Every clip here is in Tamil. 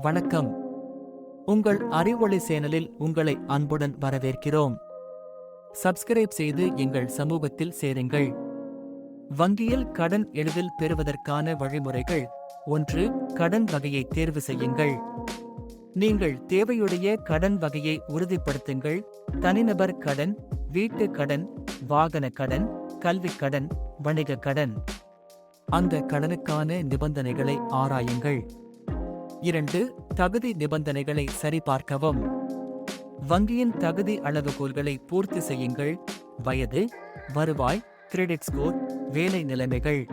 வணக்கம். உங்கள் அறிவொளி சேனலில் உங்களை அன்புடன் வரவேற்கிறோம். சப்ஸ்கிரைப் செய்து எங்கள் சமூகத்தில் சேருங்கள். வங்கியில் கடன் எளிதில் பெறுவதற்கான வழிமுறைகள். ஒன்று கடன் வகையை தேர்வு செய்யுங்கள். நீங்கள் தேவையுடைய கடன் வகையை உறுதிப்படுத்துங்கள். தனிநபர் கடன் வீட்டு கடன் வாகன கடன் கல்விக் கடன் வணிக கடன். அந்த கடனுக்கான நிபந்தனைகளை ஆராயுங்கள். இரண்டு தகுதி நிபந்தனைகளை சரிபார்க்கவும். வங்கியின் தகுதி அளவுகோல்களை பூர்த்தி செய்யுங்கள். வயது வருவாய் கிரெடிட் ஸ்கோர் வேலை நிலைமைகள்.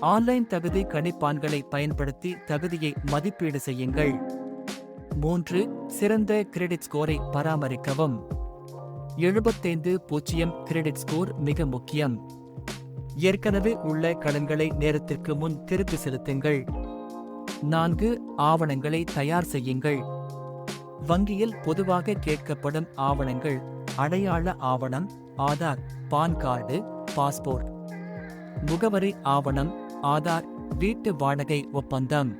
ஆன்லைன் தகுதி கணிப்பான்களை பயன்படுத்தி தகுதியை மதிப்பீடு செய்யுங்கள். மூன்று சிறந்த கிரெடிட் ஸ்கோரை பராமரிக்கவும். எழுபத்தைந்து பூஜ்ஜியம் கிரெடிட் ஸ்கோர் மிக முக்கியம். ஏற்கனவே உள்ள கடன்களை நேரத்திற்கு முன் திருப்பி செலுத்துங்கள். நான்கு ஆவணங்களை தயார் செய்யுங்கள். வங்கியில் பொதுவாக கேட்கப்படும் ஆவணங்கள் அடையாள ஆவணம் ஆதார் பான் கார்டு பாஸ்போர்ட். முகவரி ஆவணம் ஆதார் வீட்டு வாடகை ஒப்பந்தம்.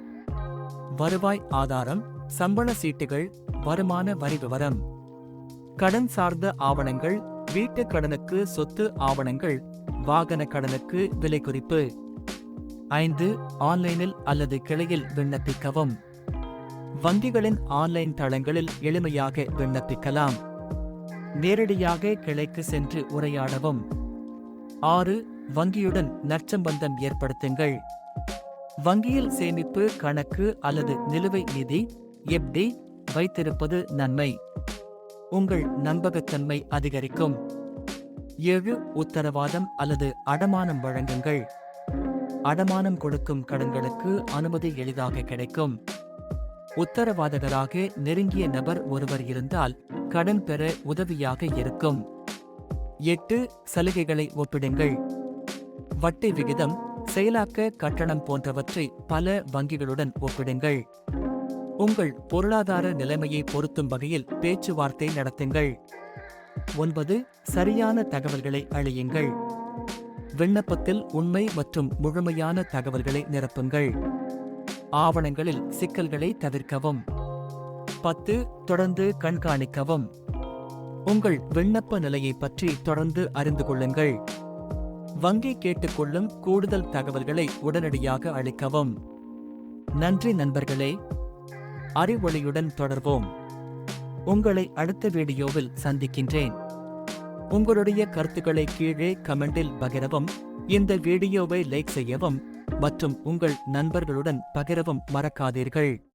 வருவாய் ஆதாரம் சம்பள சீட்டுகள் வருமான வரி விவரம். கடன் சார்ந்த ஆவணங்கள் வீட்டு கடனுக்கு சொத்து ஆவணங்கள் வாகன கடனுக்கு விலை குறிப்பு ஐந்து ஆன்லைனில் அல்லது கிளையில் விண்ணப்பிக்கவும். வங்கிகளின் ஆன்லைன் தளங்களில் எளிமையாக விண்ணப்பிக்கலாம். நேரடியாக கிளைக்கு சென்று உரையாடவும். ஆறு வங்கியுடன் நற்சம்பந்தம் ஏற்படுத்துங்கள். வங்கியில் சேமிப்பு கணக்கு அல்லது நிலுவை நிதி எப்டி வைத்திருப்பது நன்மை. உங்கள் நம்பகத்தன்மை அதிகரிக்கும். ஏழு உத்தரவாதம் அல்லது அடமானம் வழங்குங்கள். அடமானம் கொடுக்கும் கடன்களுக்கு அனுமதி எளிதாக கிடைக்கும். உத்தரவாதகராக நெருங்கிய நபர் ஒருவர் இருந்தால் கடன் பெற உதவியாக இருக்கும். எட்டு சலுகைகளை ஒப்பிடுங்கள். வட்டி விகிதம் செயலாக்க கட்டணம் போன்றவற்றை பல வங்கிகளுடன் ஒப்பிடுங்கள். உங்கள் பொருளாதார நிலைமையை பொருத்தும் வகையில் பேச்சுவார்த்தை நடத்துங்கள். ஒன்பது சரியான தகவல்களை அழியுங்கள். விண்ணப்பத்தில் உண்மை மற்றும் முழுமையான தகவல்களை நிரப்புங்கள். ஆவணங்களில் சிக்கல்களை தவிர்க்கவும். பத்து தொடர்ந்து கண்காணிக்கவும். உங்கள் விண்ணப்ப நிலையை பற்றி தொடர்ந்து அறிந்து கொள்ளுங்கள். வங்கி கேட்டுக்கொள்ளும் கூடுதல் தகவல்களை உடனடியாக அளிக்கவும். நன்றி நண்பர்களே. அறிவொளியுடன் தொடர்வோம். உங்களை அடுத்த வீடியோவில் சந்திக்கின்றேன். உங்களுடைய கருத்துக்களை கீழே கமெண்டில் பகிரவும் இந்த வீடியோவை லைக் செய்யவும் மற்றும் உங்கள் நண்பர்களுடன் பகிரவும் மறக்காதீர்கள்.